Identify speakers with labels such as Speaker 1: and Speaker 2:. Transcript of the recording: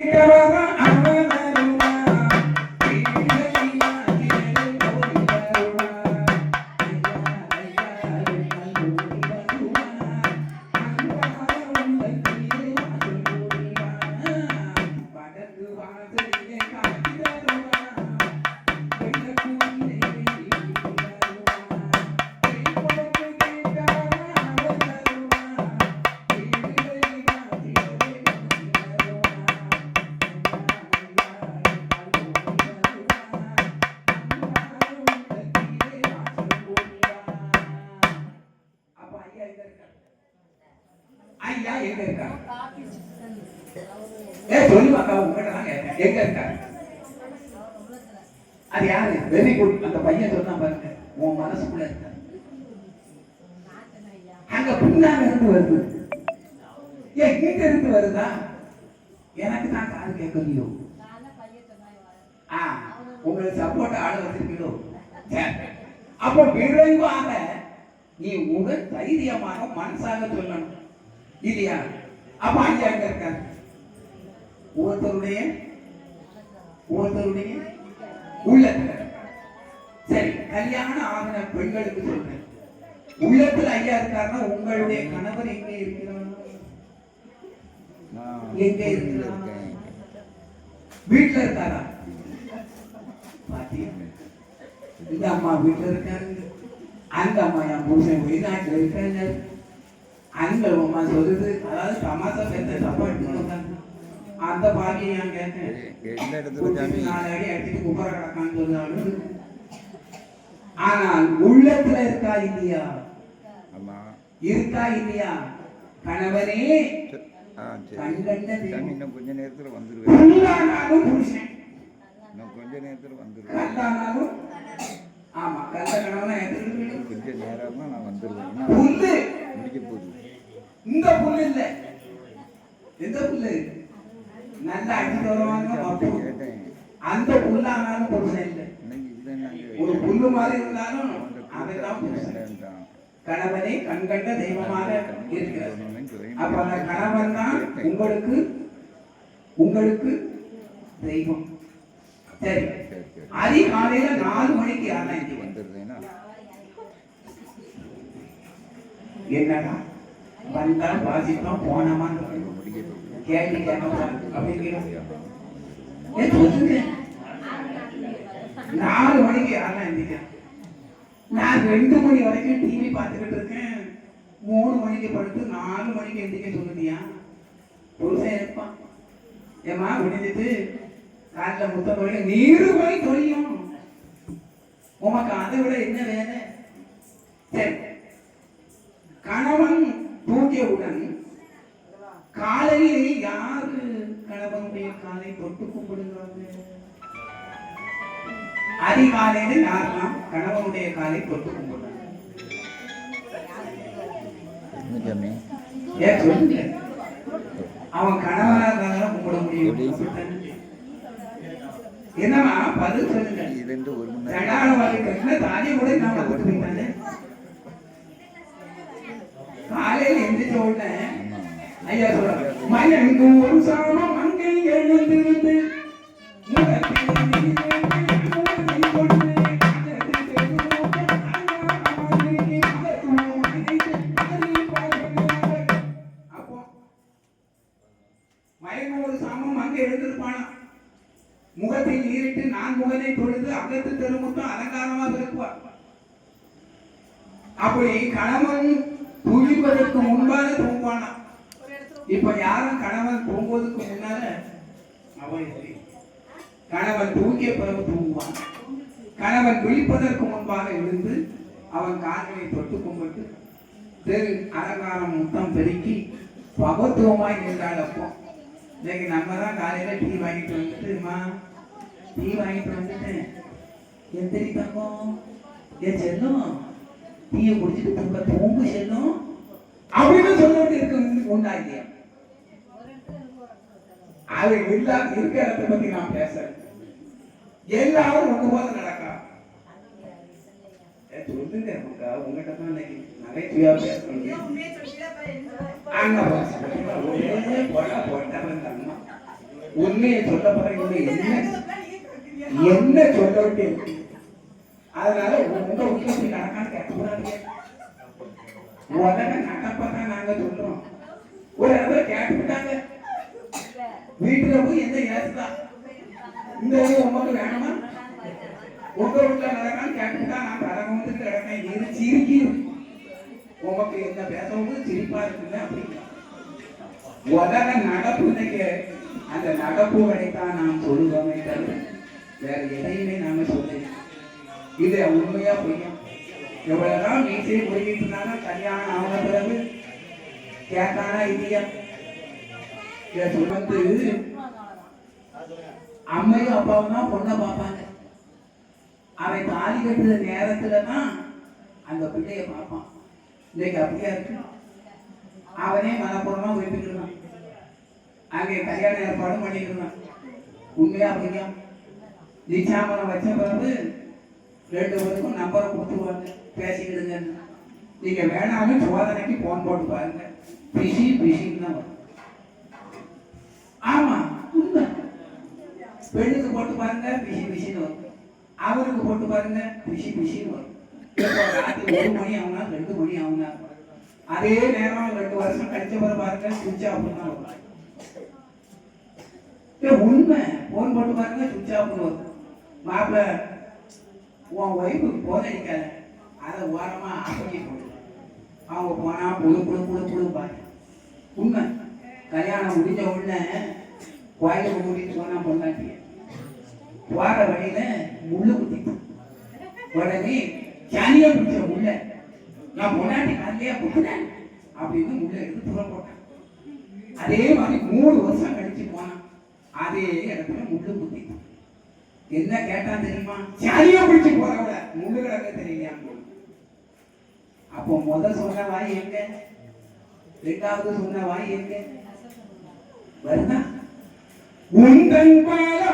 Speaker 1: அப்ப ஐயா எங்க இருக்காரு ஏ சொல்லி அக்கா உங்ககிட்ட தான் கேட்டேன். எங்க இருக்காரு அது யாரு? Very good. அந்த பையன் சொன்னா பாருங்க உன் மனசுக்குள்ள இருக்க? அங்க பின்னால இருந்து வருது. ஏன் இங்க இருந்து வருதா? எனக்கு தான் காது கேட்கலையோ? ஆ உங்களுக்கு சப்போர்ட் ஆள வச்சிருக்கீங்களோ சரி. அப்ப விரைவாக நீ உடல் தைரியமாக மனசாக சொல்லணும். இல்லையா? அப்ப ஐயா எங்க இருக்காரு? ஒவ்வொருத்தருடைய ஒவ்வொருத்தருடைய உள்ளத்துல. சரி கல்யாணம் ஆகின பெண்களுக்கு சொல்றேன். உள்ளத்துல ஐயா இருக்காருன்னா உங்களுடைய கணவர் எங்க இருக்கிறார்? எங்க இருக்கிறார்? வீட்டுல இருக்காரா? பாத்தியா? இந்த அம்மா வீட்டுல இருக்காரு. அந்த அம்மா என் புருஷன் வெளிநாட்டுல இருக்காங்க. அந்த அம்மா சொல்லுது. அதாவது தமாசா சேர்த்து தப்பா அந்த பாக்கியம் நான் கேட்டேன்? நாலு அடி அடிச்சுட்டு குப்பரை கிடக்கான்னு சொன்னாலும் ஆனால் உள்ளத்துல இருக்கா இல்லையா? இருக்கா இல்லையா? கணவனே.
Speaker 2: இன்னும் கொஞ்ச நேரத்துல வந்துருவேன். இன்னும் கொஞ்ச நேரத்துல வந்துருவேன்.
Speaker 1: ஆமா கல்ல கணவனா எதிர்த்து
Speaker 2: கொஞ்ச நேரமா நான் வந்துருவேன்.
Speaker 1: இந்த புல்லு இல்ல. எந்த புல்லு? நல்ல மப்பு.
Speaker 2: கேட்டேன்.
Speaker 1: அந்த புல்லானாலும் புருஷன் இல்லை. ஒரு புல்லு மாதிரி இருந்தாலும் அதெல்லாம் புருஷன். கணவனை கண்கண்ட தெய்வமாக இருக்கிறார். அப்ப அந்த கணவன் தான் உங்களுக்கு உங்களுக்கு தெய்வம். சரி. அதிகாலையில நாலு மணிக்கு ஆனாங்க
Speaker 2: வந்துருந்தேன்னா
Speaker 1: என்னடா? வந்தா வாசிப்போம் போனோமா கேள்வி கேட்கலாம் ஏன் நாலு மணிக்கு யாரெல்லாம் நான் ரெண்டு மணி வரைக்கும் டிவி பார்த்துக்கிட்டு இருக்கேன். மூணு மணிக்கு படுத்து நாலு மணிக்கு எந்திரிக்க சொல்லுதியா? புருஷன் இருப்பான். ஏமா முடிஞ்சிட்டு காலில் முத்த தொழில் நீரு போய் தொழியும். உமக்கு அதை விட என்ன வேலை? சரி. தூங்கியவுடன் காலையில் யாரு கணவனுடைய காலை தொட்டு கும்பிடுகிறாங்க அதிகாலையில் யாரெல்லாம் கணவனுடைய காலை தொட்டு கும்பிடுறாங்க அவன் கணவனா இருந்தாலும் கும்பிட முடியும்? என்னம்மா? பதில் சொல்லுங்க. தாலி கூட நான் போயிட்டானே காலையில் எந்திரிச்ச உடனே ஐயா சொல்றாங்க மயங்கு ஒரு சாமம் அங்கே எழுந்திருந்து முகத்தில் நீரிட்டு நான் முகனை தொழுது அகத்து தெருமுட்டும் அலங்காரமாக இருக்குவார் அப்படி கணவன் துயிப்பதற்கு முன்பாக தூங்குவானா இப்ப யாரும் கணவன் தூங்குவதற்கு முன்னால அவன் இல்லை. கணவன் தூங்கிய பிறகு தூங்குவான். கணவன் விழிப்பதற்கு முன்பாக எழுந்து அவன் கால்களை தொட்டு கும்பிட்டு தெரு அலங்காரம் முத்தம் பெருக்கி பகத்துவமாய் நின்றாள் அப்போ. இன்னைக்கு நம்ம தான் காலையில டீ வாங்கிட்டு வந்துட்டுமா டீ வாங்கிட்டு வந்துட்டேன். எந்திரி தங்கம் என் செல்லும். டீயை குடிச்சிட்டு தூங்க தூங்கு செல்லம். அப்படின்னு சொல்லிட்டு இருக்கு. உண்டா அது இல்லாத இருக்கிறத பத்தி நான் பேசுறேன் எல்லாரும் ஒண்ணு போல நடக்கா? சொல்லுங்க மக்கா உங்ககிட்ட தான் இன்னைக்கு நகைச்சுவையா பேசணும். அங்க ஒரே அம்மா. உண்மையை சொல்ல என்ன? என்ன சொல்ல அதனால உங்க வீட்டுல போய் நடக்கான்னு கேட்கக்கூடாது உடனே நடப்பதான் நாங்க சொல்றோம். ஒரு இடத்துல கேட்டுட்டாங்க வீட்டுல போய் எந்த ஏசுதான் இந்த இது உங்களுக்கு வேணுமா? உங்க வீட்டுல நடக்கான்னு கேட்டுட்டா நான் கடகம் வந்து கிடக்கேன். இது சிரிக்கி உமக்கு என்ன பேசவும் சிரிப்பா இருக்குல்ல அப்படின்னா உலக நடப்பு அந்த நடப்புகளை தான் நாம் சொல்லுவோமே தவிர வேற எதையுமே நாம சொல்லலாம் இது உண்மையா பொய்யா? எவ்வளவுதான் வீட்டிலே போய்கிட்டு இருந்தாங்க கல்யாணம் ஆன பிறகு கேட்டானா இல்லையா? இதை சொல்வது அம்மையும் அப்பாவும் தான் பொண்ணை பார்ப்பாங்க. அவன் தாலி கட்டுற நேரத்துல தான் அந்த பிள்ளைய பார்ப்பான். இன்னைக்கு அப்படியா இருக்கு? அவனே மனப்பூர்வமா விரும்பிக்கிறான் அங்கே கல்யாண ஏற்பாடும் பண்ணிக்கிறான் உண்மையா அப்படியா நிச்சாமலம் வச்ச பிறகு ரெண்டு பேருக்கும் நம்பரை கொடுத்துருவாங்க பேசிக்கிடுங்க. நீங்க வேணாலும் சோதனைக்கு போன் போட்டு பாருங்க. பிசி பிசின்னு தான் வரும். ஆமா உண்மை. பெண்ணுக்கு போட்டு பாருங்க பிசி பிசின்னு வரும். அவருக்கு போட்டு பாருங்க பிசி பிசின்னு வரும். ராத்திரி ஒரு மணி ஆகுனா ரெண்டு மணி ஆகுனா. அதே நேரம் ரெண்டு வருஷம் கழிச்ச பிறகு பாருங்க சுவிட்ச் ஆஃப் தான் வரும். உண்மை. போன் போட்டு பாருங்க சுவிட்ச் ஆஃப் வரும். மாப்பிள்ள உன் ஒய்ஃபுக்கு போதடிக்காத அதை ஓரமா அப்படி போடு. அவங்க போனா புழு புழு புழு புழுப்பாங்க பாரு. உண்மை. கல்யாணம் முடிஞ்ச உடனே கோயிலுக்கு கூட்டிட்டு போனா பொண்டாட்டிய போற வழியில முள்ளு குத்திட்டு. உடனே சனியா பிடிச்ச முள்ள. நான் பொண்டாட்டி காலையா குத்துனேன். அப்படின்னு முள்ள எடுத்து தூர போட்டேன். அதே மாதிரி மூணு வருஷம் கழிச்சு போனான். அதே இடத்துல முள்ளு குத்திட்டு. என்ன கேட்டா தெரியுமா? சனியா பிடிச்சு போறவள. முள்ளு கிடக்க தெரியலையா அப்போ முத சொன்ன வாய் எங்க? ரெண்டாவது சொன்ன வாய் எங்க? வருதா? உந்தன் பாலா